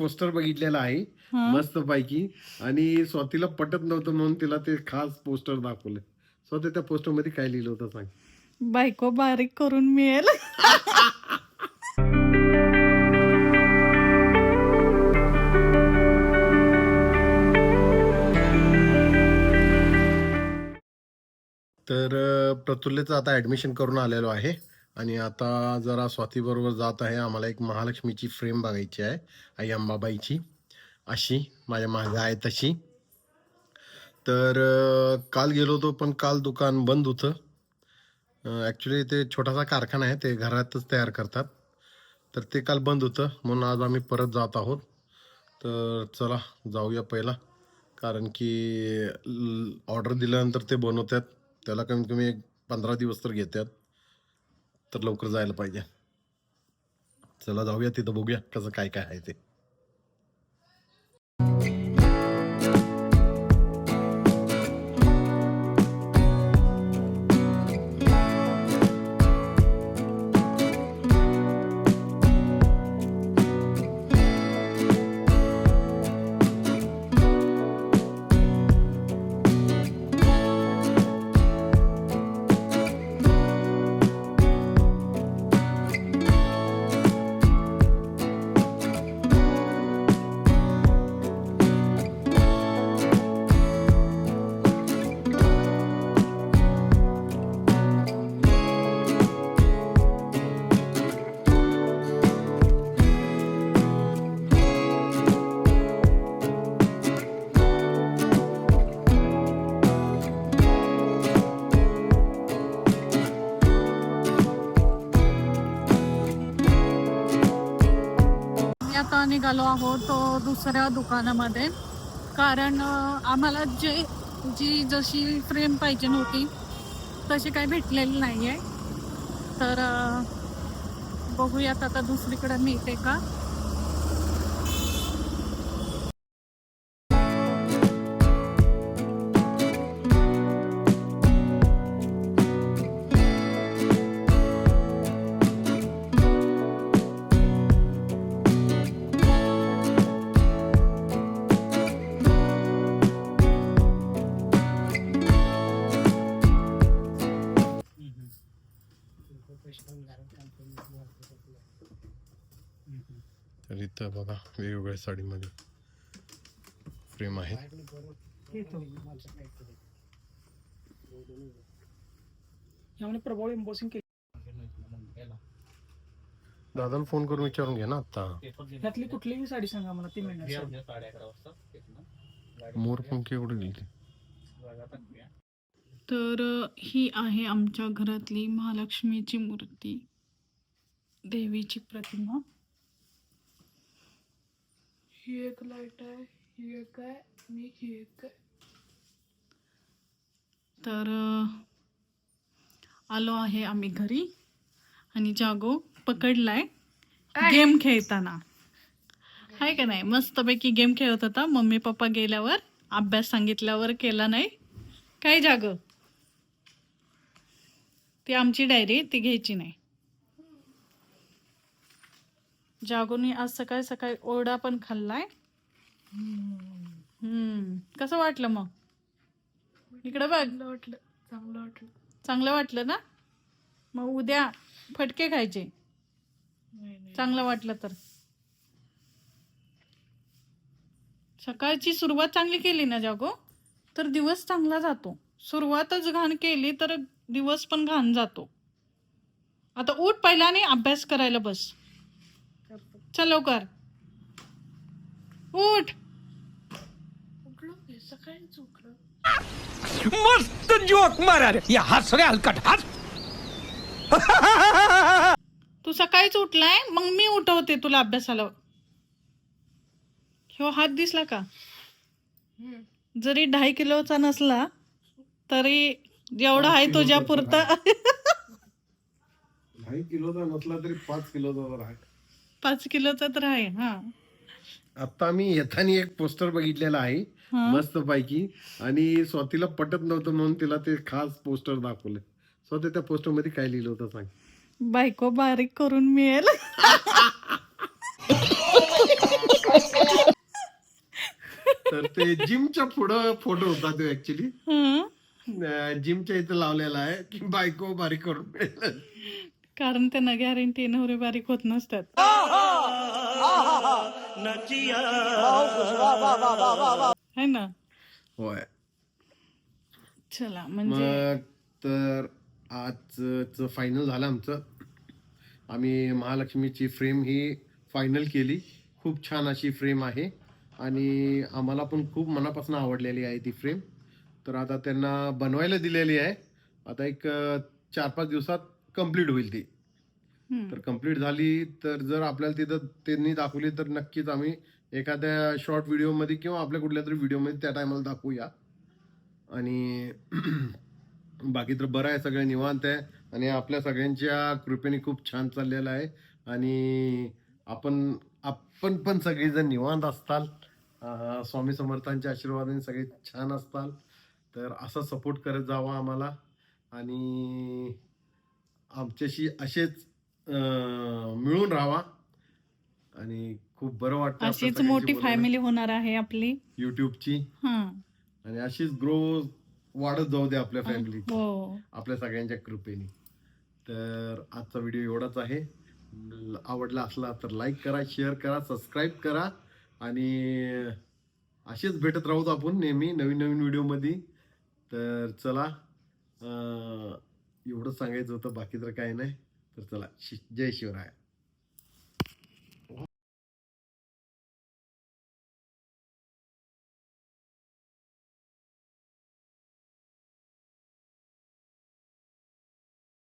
Poster बघितलेलं आहे मस्त पैकी आणि स्वातीला पटत नव्हतं म्हणून तिला ते खास पोस्टर दाखवलं स्वाती त्या पोस्टरमध्ये काय लिहिलं होतं सांग. बायको बारीक करून मिळेल. तर अ, प्रफुल्लचं आता ऍडमिशन करून आलेलो आहे. आणि आता जरा स्वातीबरोबर जात आहे. आम्हाला एक महालक्ष्मीची फ्रेम बघायची आहे. आई अंबाबाईची. अशी माझ्या मागे आहे तशी. तर काल गेलो होतो पण काल दुकान बंद होतं. ॲक्च्युली ते छोटासा कारखाना आहे. ते घरातच तयार करतात. तर ते काल बंद होतं. म्हणून आज आम्ही परत जात आहोत. तर चला जाऊया पहिला. कारण की ऑर्डर दिल्यानंतर ते बनवतात. त्याला कमीत कमी एक पंधरा दिवस तर घेतात. तर लवकर जायला पाहिजे. चला जाऊया तिथं बघूया कसं काय काय आहे ते. आता निघालो आहोत दुसऱ्या दुकानामध्ये. कारण आम्हाला जे जी जशी फ्रेम पाहिजे नव्हती तशी काही भेटलेली नाही आहे तर बघूयात आता दुसरीकडे मिळते का? तर इथं बघा वेगवेगळ्या साडीमध्ये. फ्रेम आहे. प्रभाव दादाला फोन करून विचारून घे ना आता. यातली कुठलीही साडी सांगा मला ती मिळणार मोरपंखी एवढी गेली तर ही आहे आमच्या घरातली महालक्ष्मीची मूर्ती देवीची प्रतिमा. ही एक लाइट आहे ही एक आहे आणि ही एक आहे तर आलो आहे आम्ही घरी आणि जागो पकडलाय गेम खेळताना. आहे का नाही? मस्तपैकी गेम खेळत होता. मम्मी पप्पा गेल्यावर अभ्यास सांगितल्यावर केला नाही. काय जाग? ती आमची डायरी ती घ्यायची नाही. जागोनी आज सकाळी सकाळी ओरडा पण खाल्लाय. हम्म. कसं वाटलं मग? इकडे बघ. चांगलं वाटलं. चांगलं वाटलं. चांगलं वाटलं ना? मग उद्या फटके खायचे. चांगलं वाटलं तर. सकाळची सुरुवात चांगली केली ना जागो? तर दिवस चांगला जातो. सुरुवातच घाण केली तर दिवस पण घाण जातो. आता उठ पहिला आणि अभ्यास करायला बस. चल लवकर. उठ. सकाळीच उठलो. मस्त जोक मारा रे या हस रे हलकट. हस तू सकाळीच उठलाय मग मी उठवते तुला अभ्यासाला. ह्यो हात दिसला का? जरी ढाई किलोचा नसला तरी जेवढा आहे तुझ्या पुरता काही किलोचा नसला तरी पाच किलोचा आहे. पाच किलोचा तर आहे हा. आता आम्ही येताना एक पोस्टर बघितलेलं आहे मस्त पैकी आणि स्वातीला पटत नव्हतं म्हणून तिला ते खास पोस्टर दाखवलं. स्वाती त्या पोस्टरमध्ये काय लिहिलं होतं सांग. बायको बारीक करून मिळेल. ते जिमच्या पुढं फोटो होता तो ऍक्च्युली. जिमच्या इथं लावलेला आहे की बायको बारीक करून मिळेल. कारण त्यांना गॅरंटी नवरे बारीक होत नसतात. है ना? होय. चला म्हणजे मग तर आजचं फायनल झालं आमचं. आम्ही महालक्ष्मीची फ्रेम ही फायनल केली. खूप छान अशी फ्रेम आहे. आणि आम्हाला पण खूप मनापासून आवडलेली आहे ती फ्रेम तर आता त्यांना बनवायला दिलेली आहे. आता एक चार पाच दिवसात कंप्लीट होईल ती. तर कंप्लीट झाली तर जर आपल्याला तिथं त्यांनी दाखवली तर नक्कीच आम्ही एखाद्या शॉर्ट व्हिडिओमध्ये किंवा आपल्या कुठल्या तरी व्हिडिओमध्ये त्या टायमाला दाखवूया. आणि बाकी तर बरं आहे सगळं निवांत आहे. आणि आपल्या सगळ्यांच्या कृपेने खूप छान चाललेलं आहे. आणि आपण आपण पण सगळेजण निवांत असताल. स्वामी समर्थांच्या आशीर्वादाने सगळे छान असताल. तर असं सपोर्ट करत जावा आम्हाला. आणि आमच्याशी असेच मिळून राहावा. आणि खूप बरं वाटतं अशीच मोठी. फॅमिली होणार आहे आपली. युट्यूबची हं. आणि अशीच ग्रो वाढत जाऊ दे आपल्या फॅमिली हो. आपल्या सगळ्यांच्या कृपेने. तर आजचा व्हिडिओ एवढाच आहे. आवडला असला तर लाईक करा शेअर करा सबस्क्राईब करा. आणि असेच भेटत राहूत आपण नेहमी नवीन नवीन व्हिडिओमध्ये तर चला एवढंच सांगायचं होतं बाकी तर काही नाही. तर चला शि- जय शिवराय.